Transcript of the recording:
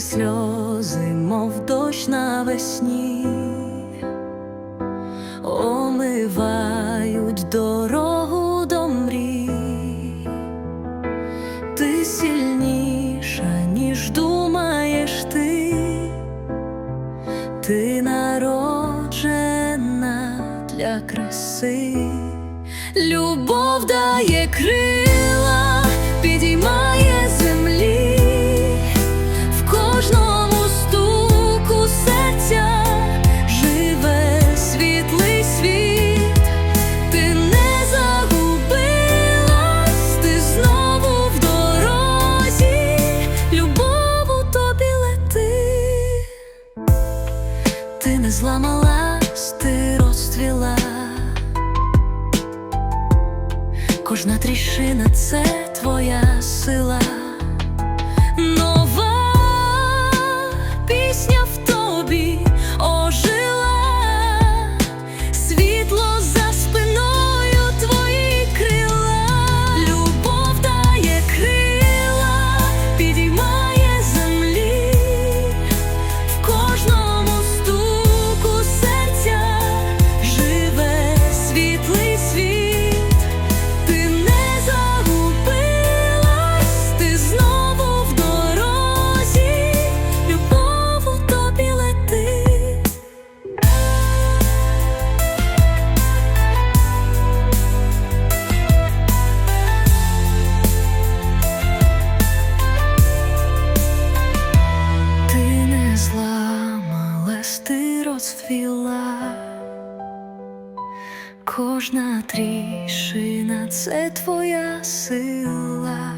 сльози, мов дощ навесні, омивають дорогу до мрій. Ти сильніша, ніж думаєш ти, ти народжена для краси. Любов дає крила, зламалась, ти розцвіла. Кожна тріщина це твоя сила. Кожна тріщина це твоя сила.